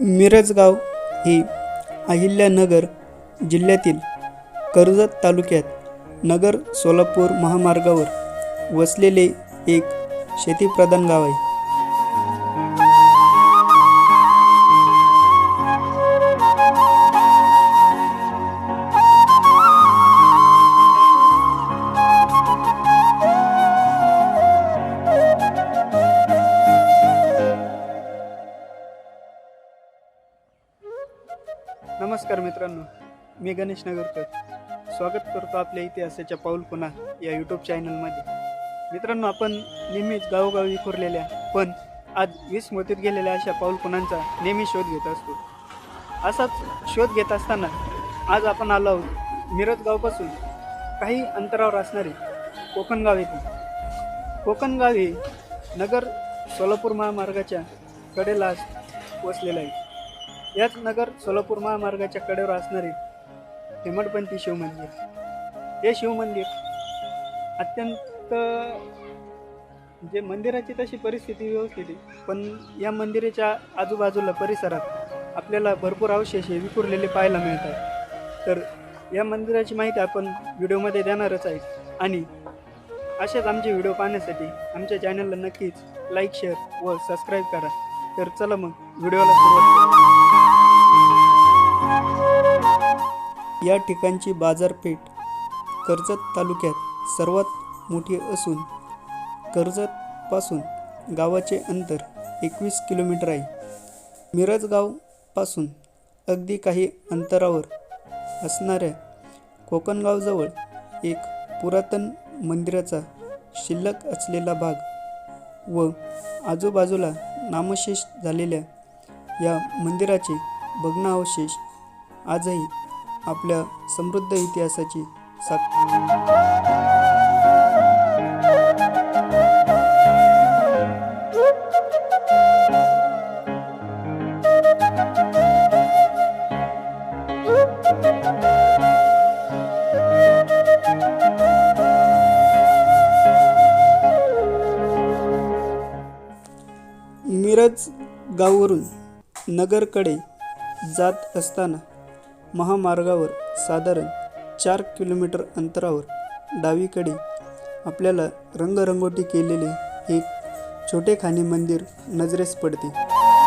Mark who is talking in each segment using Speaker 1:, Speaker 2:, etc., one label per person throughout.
Speaker 1: मिरजगाव ही अहिल्यानगर जिल्ह्यातील कर्जत तालुक्यात नगर सोलापूर महामार्गावर वसलेले एक शेतीप्रधान गाव आहे. नमस्कार मित्रांनो मी गणेश नगरकर. स्वागत करतो आपल्या इतिहासाच्या पाऊल पुन्हा या यूट्यूब चॅनलमध्ये मित्रांनो आपण नेहमीच गावोगावी विखुरलेल्या पण आज वीस मोतीत गेलेल्या अशा पाऊल पुणांचा नेहमी शोध घेत असतो. असाच शोध घेत असताना आज आपण आलो आहोत मिरज गावपासून काही अंतरावर असणारे कोकणगाव येथे. कोकणगाव हे नगर सोलापूर महामार्गाच्या कडेला वसलेलं आहे. याच नगर सोलापूर महामार्गाच्या कडेवर असणारे हेमडपंथी शिवमंदिर. हे शिवमंदिर अत्यंत म्हणजे मंदिराची तशी परिस्थिती व्यवस्थित आहे. पण या मंदिराच्या आजूबाजूला परिसरात आपल्याला भरपूर अवशेष हे विखुरलेले पाहायला मिळतात. तर या मंदिराची माहिती आपण व्हिडिओमध्ये देणारच आहे. आणि असेच आमचे व्हिडिओ पाहण्यासाठी आमच्या चॅनलला नक्कीच लाईक शेअर व सबस्क्राईब करा. तर चला मग व्हिडिओला सुरुवात करू. या ठिकाणची बाजारपेठ कर्जत तालुक्यात सर्वात मोठी असून कर्जतपासून गावाचे अंतर एकवीस किलोमीटर आहे. मिरजगावपासून अगदी काही अंतरावर असणाऱ्या कोकणगावजवळ एक पुरातन मंदिराचा शिल्लक असलेला भाग व आजूबाजूला नामशेष झालेल्या या मंदिराचे भग्नावशेष आजही आपल्या समृद्ध इतिहासाची साक्ष मिरज गावावरून नगरकडे जात असताना महामार्गावर साधारण चार किलोमीटर अंतरावर डावीकडे आपल्याला रंगरंगोटी केलेले एक छोटेखानी मंदिर नजरेस पडते.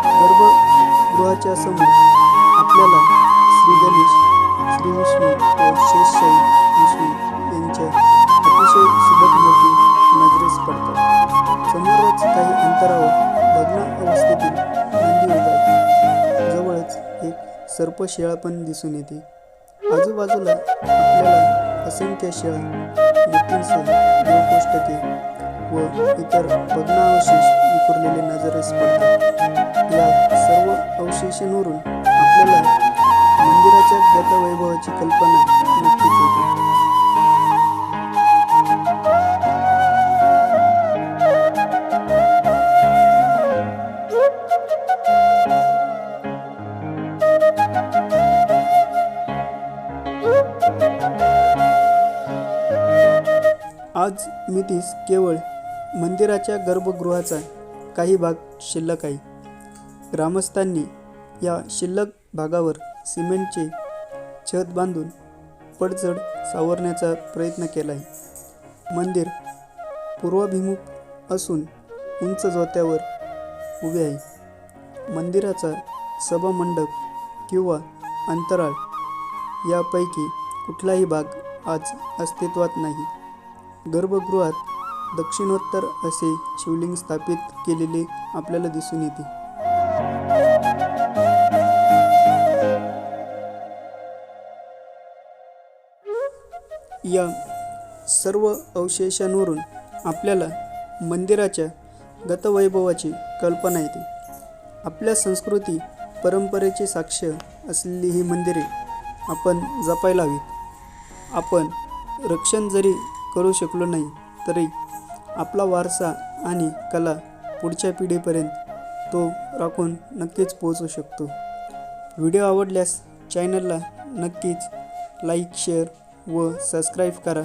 Speaker 1: गर्भगृहाच्या समोर आपल्याला श्री गणेश श्री विष्णू व शेषशाही सर्प शेळा पण दिसून येते. आजूबाजूला आपल्याला असंख्य शेळा मूर्तींसह देवकोष्टके व इतर भग्नावशेष विखुरलेले नजरेस पडतात. या सर्व अवशेषांवरून आपल्याला मंदिराच्या गतवैभवाची कल्पना नक्कीच आज मितीस केवळ मंदिराच्या गर्भगृहाचा काही भाग शिल्लक आहे. ग्रामस्थांनी या शिल्लक भागावर सिमेंटचे छत बांधून पडझड सावरण्याचा प्रयत्न केला आहे मंदिर पूर्वाभिमुख असून उंच जोत्यावर उभे आहे. मंदिराचा सभामंडप किंवा अंतराळ यापैकी कुठलाही भाग आज अस्तित्वात नाही. गर्भगृहात दक्षिणोत्तर असे शिवलिंग स्थापित केलेले आपल्याला दिसून येते. या सर्व अवशेषांवरून आपल्याला मंदिराच्या गतवैभवाची कल्पना येते. आपल्या संस्कृती परंपरेची साक्ष असलेली ही मंदिरे आपण जपायला हवीत. आपण रक्षण जरी करू शकलो नाही तरी आपला वारसा आणि कला पुढच्या पिढीपर्यंत तो राखून नक्कीच पोहोचू शकतो. व्हिडिओ आवडल्यास चॅनलला नक्कीच लाईक शेअर व सबस्क्राईब करा.